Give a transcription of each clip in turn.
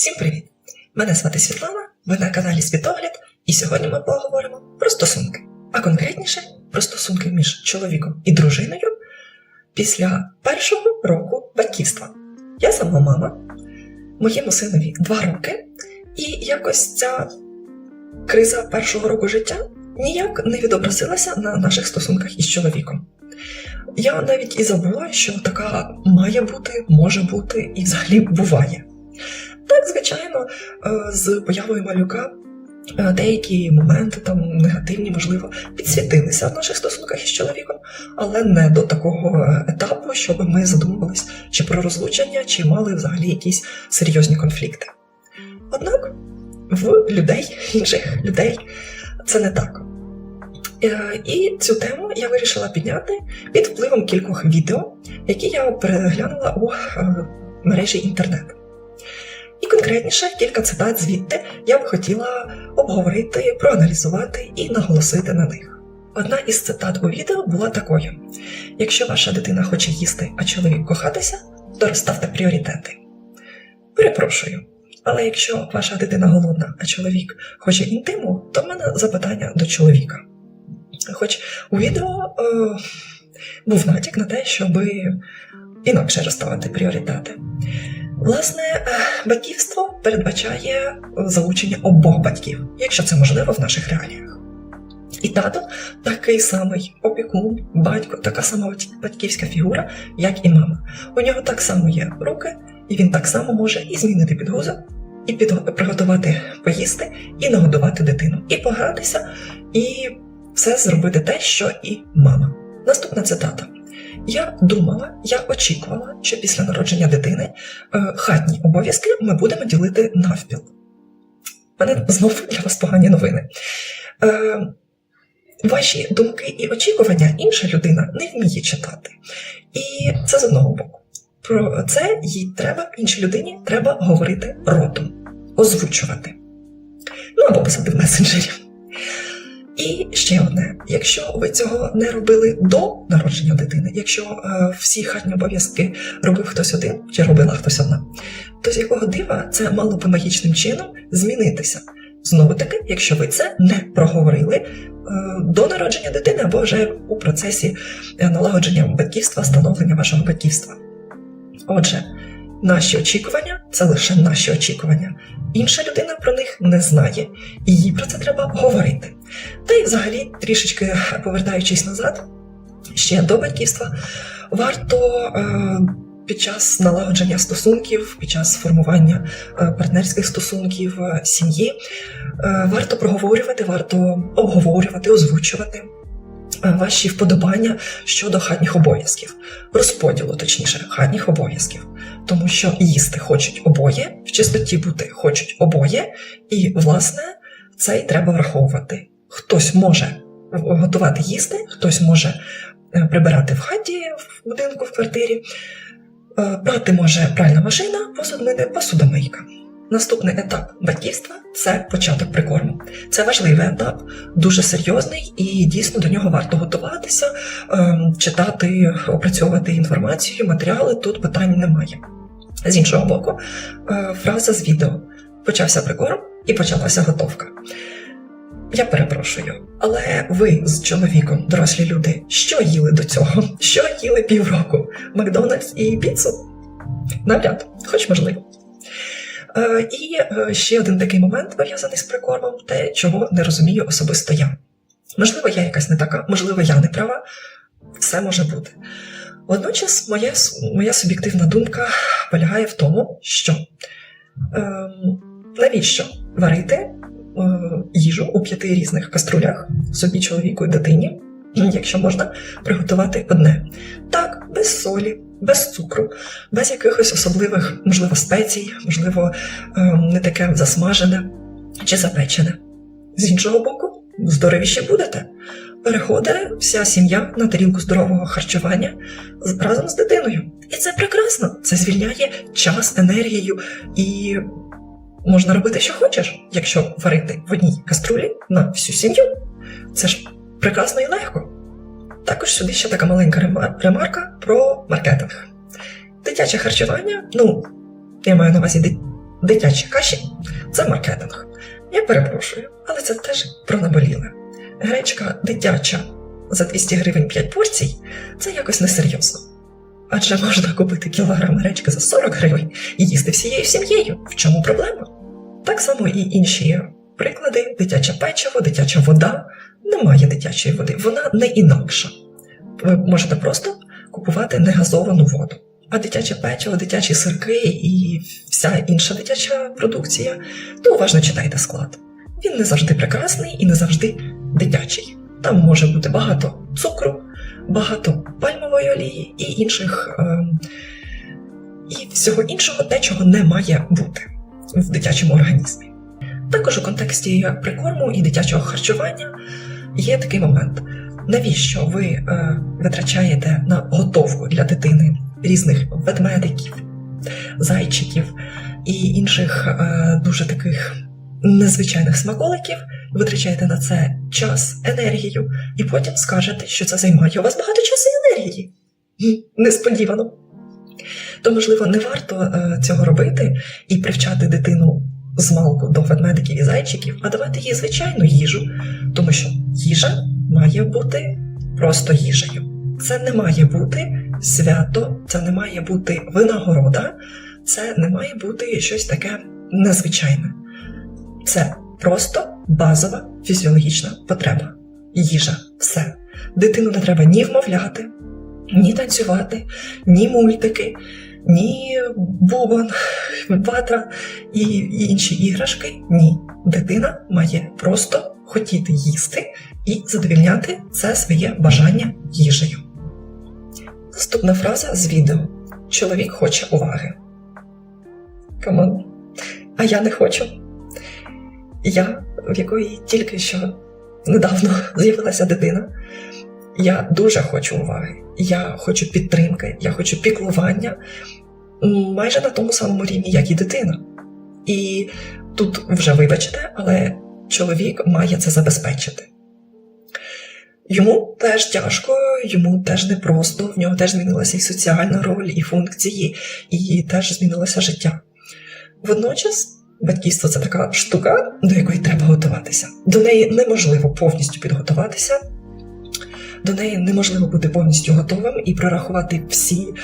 Всім привіт! Мене звати Світлана, ви на каналі Світогляд, і сьогодні ми поговоримо про стосунки, а конкретніше про стосунки між чоловіком і дружиною після першого року батьківства. Я сама мама, моєму синові два роки, і якось ця криза першого року життя ніяк не відобразилася на наших стосунках із чоловіком. Я навіть і забула, що така має бути, може бути і взагалі буває. Так, звичайно, е, з появою малюка е, деякі моменти там негативні, можливо, підсвітилися в наших стосунках із чоловіком, але не до такого етапу, щоб ми задумувались чи про розлучення, чи мали взагалі якісь серйозні конфлікти. Однак в людей, інших людей, це не так. Е, І цю тему я вирішила підняти під впливом кількох відео, які я переглянула у е, мережі інтернет. Конкретніше кілька цитат звідти я б хотіла обговорити, проаналізувати і наголосити на них. Одна із цитат у відео була такою: якщо ваша дитина хоче їсти, а чоловік кохатися, то розставте пріоритети. Перепрошую. Але якщо ваша дитина голодна, а чоловік хоче інтиму, то в мене запитання до чоловіка. Хоч у відео е, був натяк на те, щоб інакше розставити пріоритети. Власне, е, батьківство передбачає залучення обох батьків, якщо це можливо в наших реаліях. І тато такий самий опікун, батько, така сама батьківська фігура, як і мама. У нього так само є руки, і він так само може і змінити підгузок, і під... приготувати поїсти, і нагодувати дитину, і погратися, і все зробити те, що і мама. Наступна цитата. Я думала, я очікувала, що після народження дитини е, хатні обов'язки ми будемо ділити навпіл. У мене знову для вас погані новини. Е, Ваші думки і очікування інша людина не вміє читати. І це з одного боку. Про це їй треба, іншій людині треба говорити ротом, озвучувати. Ну або писати в месенджері. І ще одне: якщо ви цього не робили до народження дитини, якщо е, всі хатні обов'язки робив хтось один чи робила хтось одна, то з якого дива це мало би магічним чином змінитися? Знову таки, якщо ви це не проговорили е, до народження дитини або вже у процесі е, налагодження батьківства, становлення вашого батьківства. Отже, наші очікування це лише наші очікування. Інша людина про них не знає, і їй про це треба говорити. Та й взагалі, трішечки повертаючись назад, ще до батьківства, варто е, під час налагодження стосунків, під час формування е, партнерських стосунків, е, сім'ї, варто проговорювати, варто обговорювати, озвучувати. Ваші вподобання щодо хатніх обов'язків, розподілу, точніше, хатніх обов'язків, тому що їсти хочуть обоє, в чистоті бути хочуть обоє, і, власне, це й треба враховувати. Хтось може готувати їсти, хтось може е, прибирати в хаті, в будинку, в квартирі, е, прати може пральна машина, посуд мити посудомийка. Наступний етап батьківства це початок прикорму. Це важливий етап, дуже серйозний, і дійсно до нього варто готуватися, ем, читати, опрацьовувати інформацію, матеріали. Тут питань немає. З іншого боку, е, фраза з відео: почався прикорм і почалася готовка. Я перепрошую, але ви з чоловіком, дорослі люди, що їли до цього? Що їли півроку? Макдональдс і піцу? Навряд, хоч можливо. Е, І е, ще один такий момент пов'язаний з прикормом, те, чого не розумію особисто я. Можливо, я якась не така, можливо, я не права, все може бути. Водночас, моя, моя суб'єктивна думка полягає в тому, що е, навіщо варити їжу у п'яти різних каструлях собі, чоловіку і дитині, якщо можна приготувати одне. Так, без солі, без цукру, без якихось особливих, можливо, спецій, можливо, е, не таке засмажене чи запечене. З іншого боку, здоровіше будете. Переходить вся сім'я на тарілку здорового харчування разом з дитиною. І це прекрасно. Це звільняє час, енергію і можна робити, що хочеш, якщо варити в одній каструлі на всю сім'ю. Це ж прекрасно і легко. Також сюди ще така маленька ремарка про маркетинг. Дитяче харчування, ну, я маю на увазі дитячі каші це маркетинг. Я перепрошую, але це теж про наболіле. Гречка дитяча за 200 гривень 5 порцій це якось несерйозно. Адже можна купити кілограм гречки за 40 гривень і їсти всією сім'єю. В чому проблема? Так само і інші приклади: дитяче печиво, дитяча вода. Немає дитячої води, вона не інакша. Ви можете просто купувати негазовану воду. А дитяче печиво, дитячі сирки і вся інша дитяча продукція, то уважно читайте склад. Він не завжди прекрасний і не завжди дитячий. Там може бути багато цукру, багато пальмової олії і інших ем, і всього іншого, те, чого не має бути в дитячому організмі. Також у контексті прикорму і дитячого харчування є такий момент. Навіщо ви е, витрачаєте на готовку для дитини різних ведмедиків, зайчиків і інших е, дуже таких незвичайних смаколиків, витрачаєте на це час, енергію, і потім скажете, що це займає у вас багато часу і енергії. Несподівано. То, можливо, не варто е, цього робити і привчати дитину з малку до ведмедиків і зайчиків, а давати їй звичайну їжу, тому що їжа має бути просто їжею. Це не має бути свято, це не має бути винагорода, це не має бути щось таке незвичайне. Це просто базова фізіологічна потреба. Їжа, все. Дитину не треба ні вмовляти, ні танцювати, ні мультики, ні бубон, ватра і інші іграшки. Ні. Дитина має просто хотіти їсти і задовільняти це своє бажання їжею. Наступна фраза з відео: Чоловік хоче уваги. Камон. А я не хочу. Я, в якої тільки що недавно з'явилася дитина, я дуже хочу уваги. Я хочу підтримки, я хочу піклування майже на тому самому рівні, як і дитина. І тут вже вибачте, але чоловік має це забезпечити. Йому теж тяжко, йому теж непросто, в нього теж змінилася і соціальна роль, і функції, і теж змінилося життя. Водночас, батьківство це така штука, до якої треба готуватися. До неї неможливо повністю підготуватися, до неї неможливо бути повністю готовим і прорахувати всі е,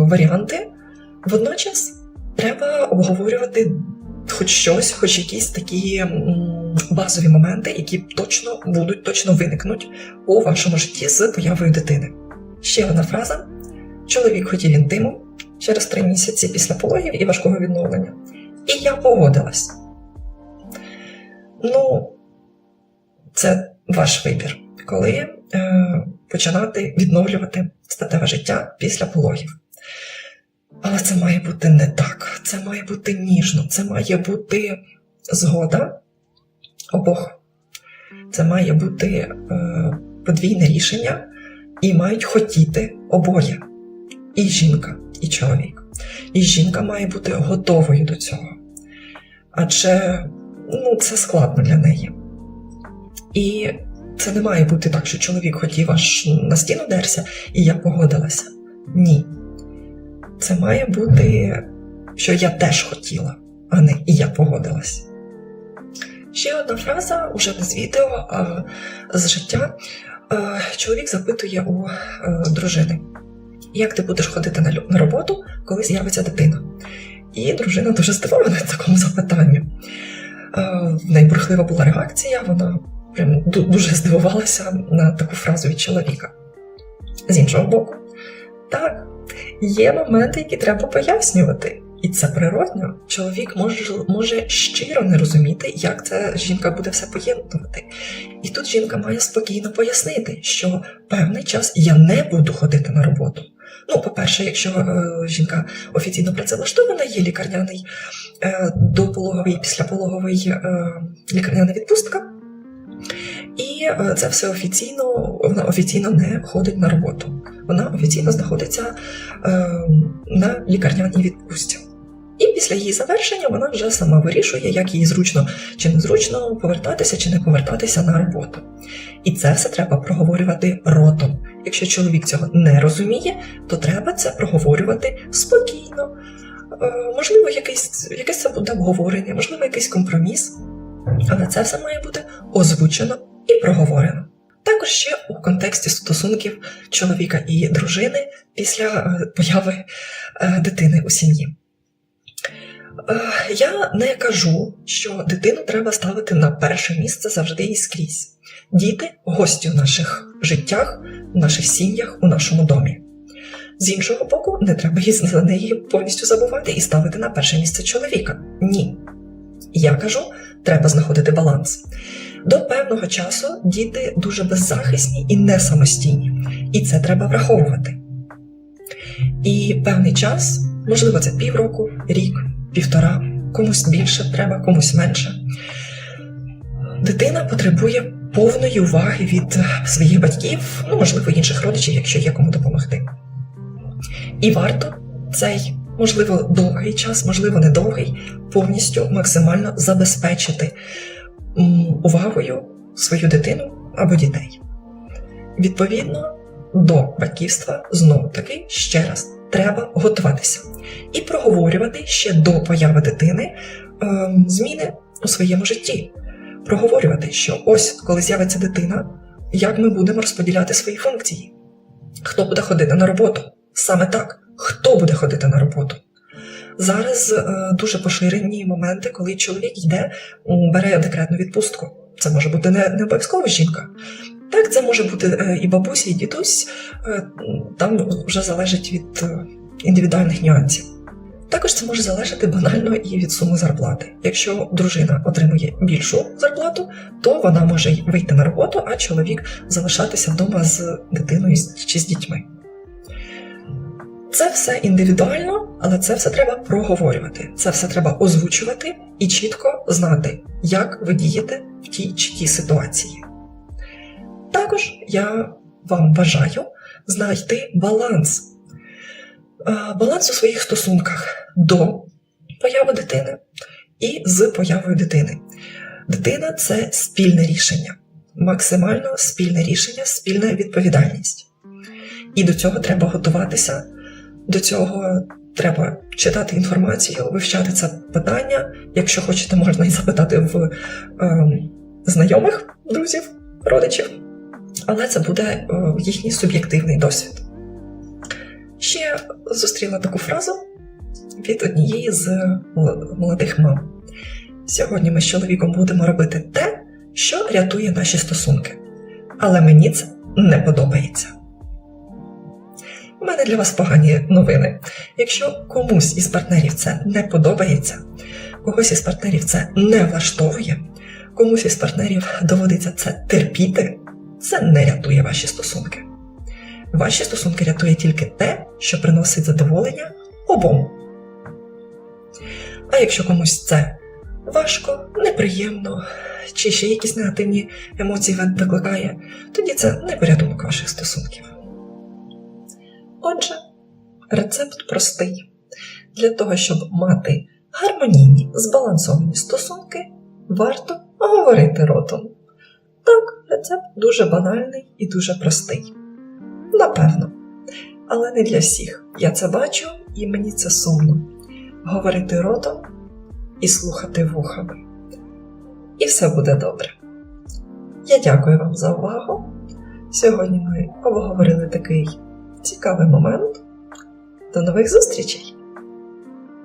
варіанти. Водночас треба обговорювати хоч щось, хоч якісь такі м, базові моменти, які точно будуть, точно виникнуть у вашому житті з появою дитини. Ще одна фраза: чоловік хотів інтиму через три місяці після пологів і важкого відновлення. І я погодилась. Ну, це ваш вибір, коли е, починати відновлювати статеве життя після пологів. Але це має бути не так. Це має бути ніжно, це має бути згода обох. Це має бути е, подвійне рішення, і мають хотіти обоє. І жінка, і чоловік. І жінка має бути готовою до цього. Адже ну, це складно для неї. І це не має бути так, що чоловік хотів аж на стіну дерся, і я погодилася. Ні. Це має бути, що я теж хотіла, а не і я погодилась. Ще одна фраза, уже не з відео, а з життя. Е, Чоловік запитує у е, дружини, як ти будеш ходити на на роботу, коли з'явиться дитина? І дружина дуже здивована такому запитанню. Е, В неї була реакція, вона прям дуже здивувалася на таку фразу від чоловіка. З іншого боку, так, є моменти, які треба пояснювати. І це природньо. Чоловік може, може щиро не розуміти, як це жінка буде все поєднувати. І тут жінка має спокійно пояснити, що певний час я не буду ходити на роботу. Ну, по-перше, якщо е, жінка офіційно працевлаштована, є лікарняний е, допологовий післяпологовий е, лікарняна відпустка. І це все офіційно, вона офіційно не ходить на роботу. Вона офіційно знаходиться на лікарняній відпустці. І після її завершення вона вже сама вирішує, як їй зручно чи незручно повертатися чи не повертатися на роботу. І це все треба проговорювати ротом. Якщо чоловік цього не розуміє, то треба це проговорювати спокійно, Е, Можливо, якесь, якесь це буде обговорення, можливо, якийсь компроміс, але це все має бути озвучено і проговорено. Також ще у контексті стосунків чоловіка і дружини після е, появи е, дитини у сім'ї. Е, Я не кажу, що дитину треба ставити на перше місце завжди і скрізь. Діти гості в наших життях, в наших сім'ях, у нашому домі. З іншого боку, не треба за неї повністю забувати і ставити на перше місце чоловіка. Ні. Я кажу, треба знаходити баланс. До певного часу діти дуже беззахисні і не самостійні, і це треба враховувати. І певний час, можливо, це півроку, рік, півтора, комусь більше треба, комусь менше. Дитина потребує повної уваги від своїх батьків, ну, можливо, інших родичів, якщо є кому допомогти. І варто цей, можливо, довгий час, можливо, недовгий, повністю максимально забезпечити увагою свою дитину або дітей. Відповідно до батьківства, знову таки, ще раз, треба готуватися і проговорювати ще до появи дитини ем, зміни у своєму житті. Проговорювати, що ось коли з'явиться дитина, як ми будемо розподіляти свої функції, хто буде ходити на роботу. Саме так, хто буде ходити на роботу. Зараз е, дуже поширені моменти, коли чоловік йде, бере декретну відпустку. Це може бути не, не обов'язково жінка. Так, це може бути е, і бабуся, і дідусь. Е, там вже залежить від е, індивідуальних нюансів. Також це може залежати банально і від суми зарплати. Якщо дружина отримує більшу зарплату, то вона може вийти на роботу, а чоловік залишатися вдома з дитиною чи з дітьми. Це все індивідуально, але це все треба проговорювати. Це все треба озвучувати і чітко знати, як ви дієте в тій чи тій ситуації. Також я вам бажаю знайти баланс. Е, Баланс у своїх стосунках до появи дитини і з появою дитини. Дитина це спільне рішення, максимально спільне рішення, спільна відповідальність. І до цього треба готуватися, до цього треба читати інформацію, вивчати це питання. Якщо хочете, можна і запитати в ем, знайомих, друзів, родичів, але це буде е, їхній суб'єктивний досвід. Ще зустріла таку фразу від однієї з молодих мам. Сьогодні ми з чоловіком будемо робити те, що рятує наші стосунки. Але мені це не подобається. У мене для вас погані новини. Якщо комусь із партнерів це не подобається, когось із партнерів це не влаштовує, комусь із партнерів доводиться це терпіти, це не рятує ваші стосунки. Ваші стосунки рятує тільки те, що приносить задоволення обом. А якщо комусь це важко, неприємно, чи ще якісь негативні емоції ви- викликає, тоді це не порятунок ваших стосунків. Отже, рецепт простий. Для того, щоб мати гармонійні, збалансовані стосунки, варто говорити ротом. Так, рецепт дуже банальний і дуже простий. Напевно. Але не для всіх. Я це бачу, і мені це сумно. Говорити ротом і слухати вухами. І все буде добре. Я дякую вам за увагу. Сьогодні ми обговорили такий цікавий момент. До нових зустрічей!